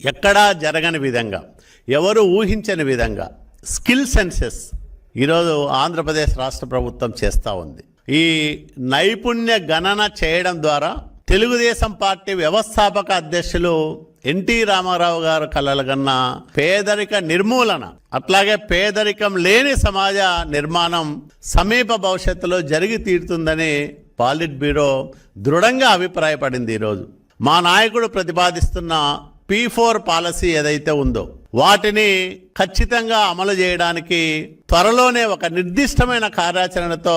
ఎక్కడా జరగని విధంగా ఎవరు ఊహించని విధంగా స్కిల్ సెన్సెస్ ఈరోజు ఆంధ్రప్రదేశ్ రాష్ట్ర ప్రభుత్వం చేస్తూ ఉంది. ఈ నైపుణ్య గణన చేయడం ద్వారా తెలుగుదేశం పార్టీ వ్యవస్థాపక అధ్యక్షులు ఎన్టీ రామారావు గారు కలల కన్నా పేదరిక నిర్మూలన అట్లాగే పేదరికం లేని సమాజ నిర్మాణం సమీప భవిష్యత్తులో జరిగి తీరుతుందని పాలిట్ బ్యూరో దృఢంగా అభిప్రాయపడింది ఈరోజు. మా నాయకుడు ప్రతిపాదిస్తున్న పీ ఫోర్ పాలసీ ఏదైతే ఉందో వాటిని ఖచ్చితంగా అమలు చేయడానికి త్వరలోనే ఒక నిర్దిష్టమైన కార్యాచరణతో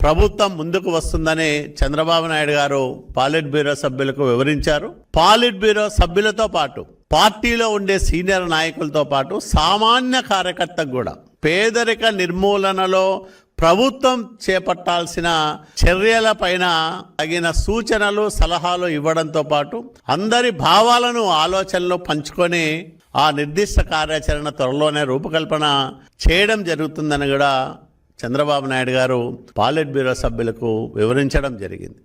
ప్రభుత్వం ముందుకు వస్తుందని చంద్రబాబు నాయుడు గారు పాలిట్ బ్యూరో సభ్యులకు వివరించారు. పాలిట్ బ్యూరో సభ్యులతో పాటు పార్టీలో ఉండే సీనియర్ నాయకులతో పాటు సామాన్య కార్యకర్తకు కూడా పేదరిక నిర్మూలనలో ప్రభుత్వం చేపట్టాల్సిన చర్యల పైన తగిన సూచనలు సలహాలు ఇవ్వడంతో పాటు అందరి భావాలను ఆలోచనలు పంచుకొని ఆ నిర్దిష్ట కార్యాచరణ త్వరలోనే రూపకల్పన చేయడం జరుగుతుందని కూడా చంద్రబాబు నాయుడు గారు పాలిట్ బ్యూరో సభ్యులకు వివరించడం జరిగింది.